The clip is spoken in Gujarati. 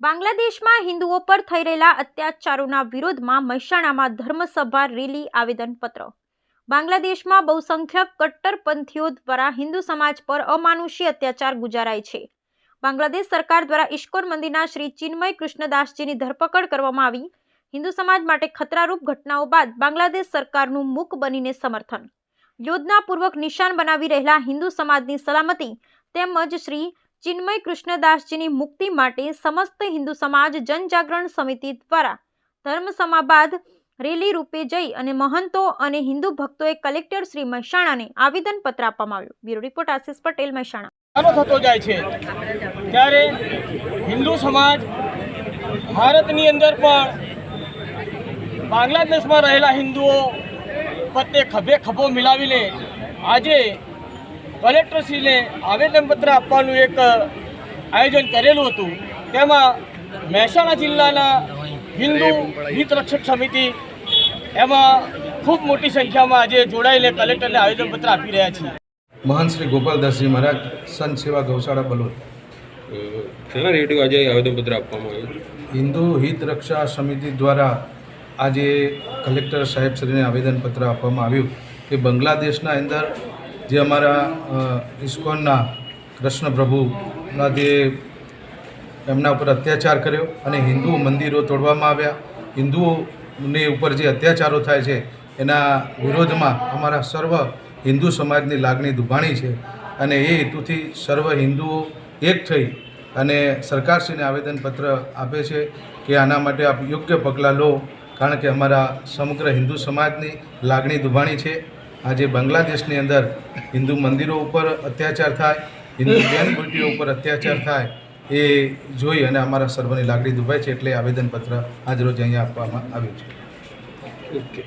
બાંગ્લાદેશમાં હિન્દુઓ પર થઈ રહેલા અત્યાચારોના વિરોધમાં મહેસાણામાં ધર્મસભા રેલી આવેદનપત્ર. બાંગ્લાદેશમાં બહુસંખ્યક કટ્ટરપંથીઓ દ્વારા હિન્દુ સમાજ પર અમાનુષી અત્યાચાર ગુજારાય છે. બાંગ્લાદેશ સરકાર દ્વારા ઇસ્કોન મંદિરના શ્રી ચિન્મય કૃષ્ણદાસજીની ધરપકડ કરવામાં આવી. હિન્દુ સમાજ માટે ખતરારૂપ ઘટનાઓ બાદ બાંગ્લાદેશ સરકારનું મૂક બનીને સમર્થન. યોજનાપૂર્વક નિશાન બનાવી રહેલા હિન્દુ સમાજની સલામતી તેમજ શ્રી ચિન્મય કૃષ્ણદાસજીની મુક્તિ માટે સમસ્ત હિન્દુ સમાજ જનજાગરણ સમિતિ દ્વારા ધર્મ સમાબાદ રેલી રૂપે જઈ અને મહંતો અને હિન્દુ ભક્તોએ કલેક્ટર શ્રી મહેસાણાને આવેદનપત્ર આપવામાં આવ્યું. Bureau report Ashish Patel, Mehsana. થતો જાય છે ત્યારે હિન્દુ સમાજ ભારતની અંદર પણ બાંગ્લાદેશમાં રહેલા હિન્દુઓ પ્રત્યે ખભે ખભો મિલાવીને આજે કલેક્ટરશ્રીને આવેદનપત્ર આપવાનું એક આયોજન કરેલું હતું. તેમાં મહેસાણા જિલ્લાના હિન્દુ હિતરક્ષક સમિતિ એમાં ખૂબ મોટી સંખ્યામાં આજે જોડાઈને કલેક્ટરને આવેદનપત્ર આપી રહ્યા છીએ. મહાન શ્રી ગોપાલદાસજી મહારાજ સંત સેવા ગૌશાળા બલોદ. ઘણા રેડિયો આજે આવેદનપત્ર આપવામાં આવ્યું હિન્દુ હિત રક્ષા સમિતિ દ્વારા આજે કલેક્ટર સાહેબ શ્રીને આવેદનપત્ર આપવામાં આવ્યું કે બાંગ્લાદેશના અંદર જે અમારા ઇસ્કોનના કૃષ્ણ પ્રભુના જે એમના ઉપર અત્યાચાર કર્યો અને હિન્દુ મંદિરો તોડવામાં આવ્યા. હિન્દુઓને ઉપર જે અત્યાચારો થાય છે, એના વિરોધમાં અમારા સર્વ હિન્દુ સમાજની લાગણી દુભાણી છે અને એ હેતુથી સર્વ હિન્દુઓ એક થઈ અને સરકારશ્રીને આવેદનપત્ર આપે છે કે આના માટે આપ યોગ્ય પગલાં લો, કારણ કે અમારા સમગ્ર હિન્દુ સમાજની લાગણી દુભાણી છે. આજે બાંગ્લાદેશની અંદર હિન્દુ મંદિરો ઉપર અત્યાચાર થાય, હિન્દુ બેન બેટીઓ ઉપર અત્યાચાર થાય એ જોઈ અને અમારા સર્વની લાગણી દુભાય છે એટલે આવેદનપત્ર આજરોજ અહીંયા આપવામાં આવ્યું છે. ઓકે